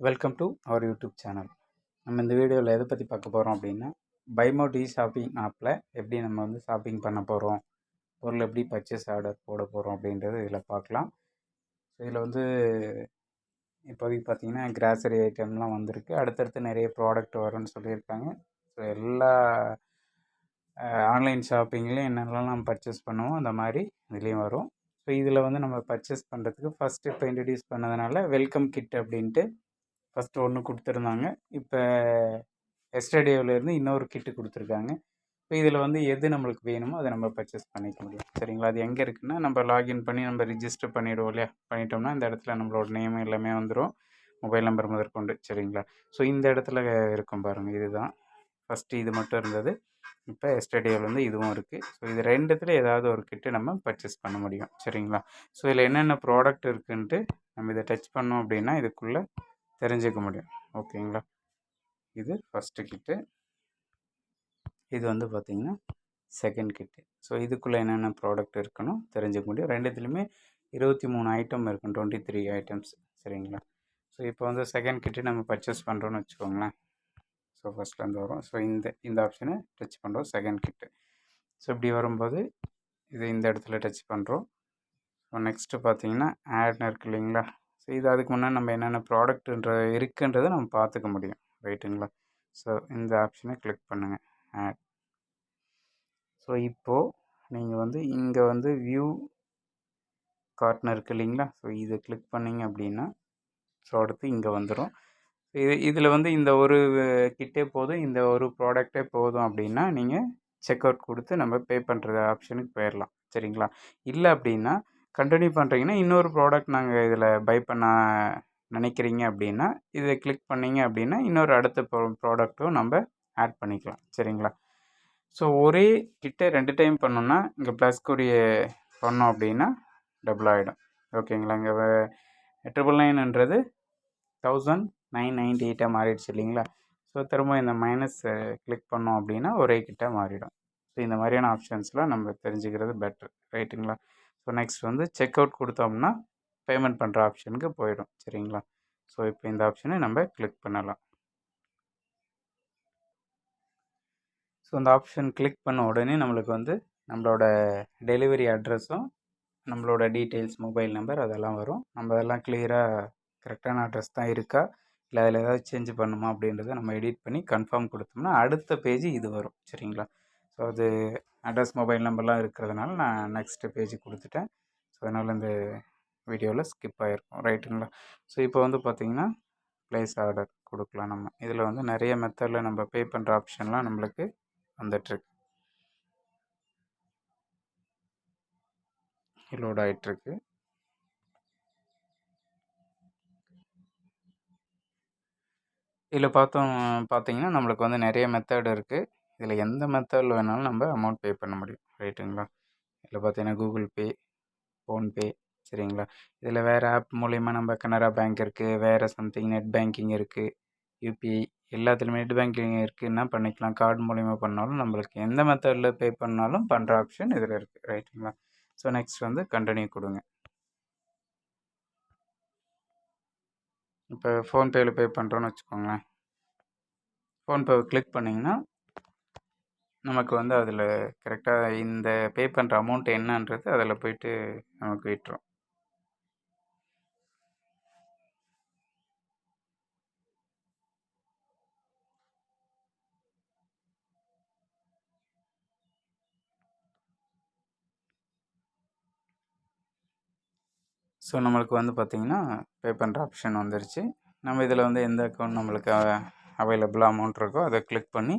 Welcome to our YouTube channel நம்ம இந்த வீடியோவில் எதை பற்றி பார்க்க போகிறோம் அப்படின்னா பைமோ டி ஷாப்பிங் ஆப்பில் எப்படி நம்ம வந்து ஷாப்பிங் பண்ண போகிறோம் பொருள் எப்படி பர்ச்சேஸ் ஆர்டர் போட போகிறோம் அப்படின்றது இதில் பார்க்கலாம். ஸோ இதில் வந்து இப்போதைக்கு பார்த்தீங்கன்னா கிராசரி ஐட்டம்லாம் வந்திருக்கு. அடுத்தடுத்து நிறைய ப்ராடக்ட் வரும்னு சொல்லியிருக்காங்க. ஸோ எல்லா ஆன்லைன் ஷாப்பிங்லேயும் என்னென்னலாம் நம்ம பர்ச்சேஸ் பண்ணுவோம் அந்த மாதிரி இதுலேயும் வரும். ஸோ இதில் வந்து நம்ம பர்ச்சேஸ் பண்ணுறதுக்கு ஃபஸ்ட்டு இப்போ இன்ட்ரடியூஸ் பண்ணதுனால வெல்கம் கிட் அப்படின்ட்டு ஃபஸ்ட்டு ஒன்று கொடுத்துருந்தாங்க. இப்போ எஸ்டேடியோவிலேருந்து இன்னொரு கிட்டு கொடுத்துருக்காங்க. இப்போ இதில் வந்து எது நம்மளுக்கு வேணுமோ அதை நம்ம பர்ச்சேஸ் பண்ணிக்க முடியும். சரிங்களா? அது எங்கே இருக்குன்னா நம்ம லாகின் பண்ணி நம்ம ரிஜிஸ்டர் பண்ணிவிடுவோம் இல்லையா? பண்ணிட்டோம்னா இந்த இடத்துல நம்மளோட நேம் எல்லாமே வந்துடும் மொபைல் நம்பர் முதற்கொண்டு. சரிங்களா? ஸோ இந்த இடத்துல இருக்கும் பாருங்கள் இதுதான். ஃபஸ்ட்டு இது மட்டும் இருந்தது. இப்போ எஸ்டர்டேவில் வந்து இதுவும் இருக்குது ஸோ இது ரெண்டுத்தில் ஏதாவது ஒரு கிட்டு நம்ம பர்ச்சேஸ் பண்ண முடியும். சரிங்களா? ஸோ இதில் என்னென்ன ப்ராடக்ட் இருக்குன்ட்டு நம்ம இதை டச் பண்ணோம் அப்படின்னா இதுக்குள்ளே தெரிஞ்சுக்க முடியும். ஓகேங்களா? இது ஃபஸ்ட்டு கிட்டு இது வந்து பார்த்திங்கன்னா செகண்ட் கிட்டு ஸோ இதுக்குள்ளே என்னென்ன ப்ராடக்ட் இருக்கணும் தெரிஞ்சுக்க முடியும். ரெண்டுத்துலேயுமே இருபத்தி மூணு ஐட்டம் இருக்கும் டுவெண்ட்டி த்ரீ ஐட்டம்ஸ் சரிங்களா? ஸோ இப்போ வந்து செகண்ட் கிட்டு நம்ம பர்ச்சேஸ் பண்ணுறோன்னு வச்சுக்கோங்களேன். ஸோ ஃபஸ்ட்லேருந்து வரும். ஸோ இந்த இந்த ஆப்ஷனை டச் பண்ணுறோம் செகண்ட் கிட்டு ஸோ இப்படி வரும்போது இது இந்த இடத்துல டச் பண்ணுறோம் ஸோ நெக்ஸ்ட்டு பார்த்தீங்கன்னா ஆட்னு இருக்கு இல்லைங்களா? ஸோ இது அதுக்கு முன்னாடி நம்ம என்னென்ன ப்ராடக்ட்டுன்ற இருக்குன்றதை நம்ம பார்த்துக்க முடியும். ரைட்டுங்களா ஸோ இந்த ஆப்ஷனை கிளிக் பண்ணுங்கள் ஆட் ஸோ இப்போது நீங்கள் வந்து இங்கே வந்து வியூ கார்ட்னர் இருக்குது இல்லைங்களா? ஸோ இதை கிளிக் பண்ணிங்க அப்படின்னா ஸோ அடுத்து இங்கே வந்துடும் இது இதில் வந்து இந்த ஒரு கிட்டே போதும் இந்த ஒரு ப்ராடக்டே போதும் அப்படின்னா நீங்கள் செக் அவுட் கொடுத்து நம்ம பே பண்ணுற ஆப்ஷனுக்கு போயிடலாம் சரிங்களா? இல்லை அப்படின்னா கண்டினியூ பண்ணுறீங்கன்னா இன்னொரு ப்ராடக்ட் நாங்கள் இதில் பை பண்ண நினைக்கிறீங்க அப்படின்னா இதை கிளிக் பண்ணிங்க அப்படின்னா இன்னொரு அடுத்த ப்ரோ ப்ராடக்ட்டும் நம்ம ஆட் பண்ணிக்கலாம். சரிங்களா? ஸோ ஒரே கிட்டே ரெண்டு டைம் பண்ணோன்னா இங்கே ப்ளஸ் குறிய பண்ணோம் அப்படின்னா டபுள் ஆகிடும் ஓகேங்களா? இங்கே ட்ரிபிள் நைன்ன்றது தௌசண்ட் நைன் நைன்டி எயிட்டாக மாறிடுச்சு இல்லைங்களா? ஸோ திரும்ப இந்த மைனஸ் கிளிக் பண்ணோம் அப்படின்னா ஒரே கிட்ட மாறிடும். ஸோ இந்த மாதிரியான ஆப்ஷன்ஸ்லாம் நம்ம தெரிஞ்சுக்கிறது பெட்ரு ரைட்டுங்களா ஸோ நெக்ஸ்ட் வந்து செக் அவுட் கொடுத்தோம்னா பேமெண்ட் பண்ணுற ஆப்ஷனுக்கு போயிடும். சரிங்களா? ஸோ இப்போ இந்த ஆப்ஷனை நம்ம கிளிக் பண்ணலாம். ஸோ அந்த ஆப்ஷன் கிளிக் பண்ண உடனே நம்மளுக்கு வந்து நம்மளோட டெலிவரி அட்ரஸும் நம்மளோட டீட்டெயில்ஸ் மொபைல் நம்பர் அதெல்லாம் வரும். நம்ம அதெல்லாம் கிளியராக கரெக்டான அட்ரஸ் தான் இருக்கா? இல்லை அதில் ஏதாவது சேஞ்ச் பண்ணுமா அப்படின்றத நம்ம எடிட் பண்ணி கன்ஃபார்ம் கொடுத்தோம்னா அடுத்த பேஜ் இது வரும். சரிங்களா? ஸோ அது அட்ரஸ் மொபைல் நம்பர்லாம் இருக்கிறதுனால நான் நெக்ஸ்ட்டு பேஜ் கொடுத்துட்டேன். ஸோ அதனால் இந்த வீடியோவில் ஸ்கிப் ஆகிருக்கும் ரைட்டுங்களா ஸோ இப்போ வந்து பார்த்திங்கன்னா ப்ளேஸ் ஆர்டர் கொடுக்கலாம் நம்ம. இதில் வந்து நிறைய மெத்தடில் நம்ம பே பண்ணுற ஆப்ஷன்லாம் நம்மளுக்கு வந்துட்டுருக்கு. லோட் ஆகிட்டுருக்கு இதில் பார்த்தோம் பார்த்தீங்கன்னா நம்மளுக்கு வந்து நிறைய மெத்தட் இருக்குது இதில் எந்த மெத்தடில் வேணாலும் நம்ம அமௌண்ட் பே பண்ண முடியும். ரைட்டுங்களா இதில் பார்த்தீங்கன்னா கூகுள் பே ஃபோன்பே சரிங்களா? இதில் வேறு ஆப் மூலிமா நம்ம கனரா பேங்க் இருக்குது வேறு சம்திங் நெட் பேங்கிங் இருக்குது யூபிஐ எல்லாத்துலேயுமே நெட் பேங்கிங் இருக்குது என்ன பண்ணிக்கலாம். கார்டு மூலிமா பண்ணாலும் நம்மளுக்கு எந்த மெத்தடில் பே பண்ணாலும் பண்ணுற ஆப்ஷன் இதில் இருக்குது ரைட்டுங்களா ஸோ நெக்ஸ்ட் வந்து கண்டினியூ கொடுங்க. இப்போ ஃபோன்பேயில் பே பண்ணுறோன்னு வச்சுக்கோங்களேன். ஃபோன்பேவை கிளிக் பண்ணிங்கன்னா நமக்கு வந்து அதில் கரெக்டாக இந்த பே பண்ணுற அமௌண்ட் என்னன்றது அதில் போயிட்டு நமக்கு விட்டுரும். ஸோ நம்மளுக்கு வந்து பார்த்திங்கன்னா பே பண்ணுற ஆப்ஷன் வந்துருச்சு. நம்ம இதில் வந்து எந்த அக்கௌண்ட் நம்மளுக்கு அவைலபிளாக அமௌண்ட் இருக்கோ அதை கிளிக் பண்ணி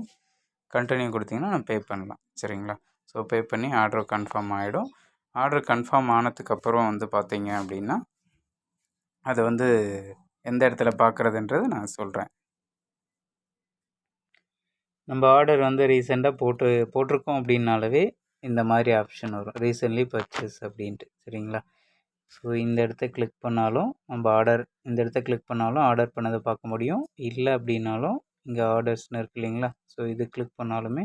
கண்டினியூ கொடுத்திங்கன்னா நம்ம பே பண்ணலாம். சரிங்களா? ஸோ பே பண்ணி ஆர்டர் கன்ஃபார்ம் ஆகிடும் ஆர்டர் கன்ஃபார்ம் ஆனதுக்கப்புறம் வந்து பார்த்திங்க அப்படின்னா அதை வந்து எந்த இடத்துல பார்க்குறதுன்றது நான் சொல்கிறேன் நம்ம ஆர்டர் வந்து ரீசெண்டாக போட்டு போட்டிருக்கோம் அப்படின்னாலவே இந்த மாதிரி ஆப்ஷன் வரும். ரீசன்ட்லி பர்ச்சேஸ் அப்படின்ட்டு. சரிங்களா? ஸோ இந்த இடத்த கிளிக் பண்ணாலும் நம்ம ஆர்டர் இந்த இடத்த கிளிக் பண்ணாலும் ஆர்டர் பண்ணதை பார்க்க முடியும். இல்லை அப்படின்னாலும் இங்கே ஆர்டர்ஸ்னு இருக்கு இல்லைங்களா? ஸோ இது கிளிக் பண்ணாலுமே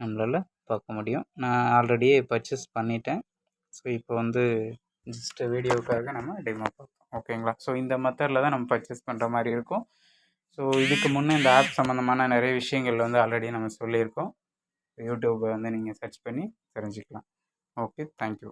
நம்மளால் பார்க்க முடியும். நான் ஆல்ரெடியே பர்ச்சேஸ் பண்ணிட்டேன். ஸோ இப்போ வந்து ஜஸ்ட் வீடியோவுக்காக நம்ம டெமோ பார்ப்போம். ஓகேங்களா ஸோ இந்த மெத்தடில் தான் நம்ம பர்ச்சேஸ் பண்ணுற மாதிரி இருக்கும். ஸோ இதுக்கு முன்னே இந்த ஆப் சம்மந்தமான நிறைய விஷயங்கள் வந்து ஆல்ரெடி நம்ம சொல்லியிருக்கோம். யூடியூப்பை வந்து நீங்கள் சர்ச் பண்ணி தெரிஞ்சுக்கலாம். Okay thank you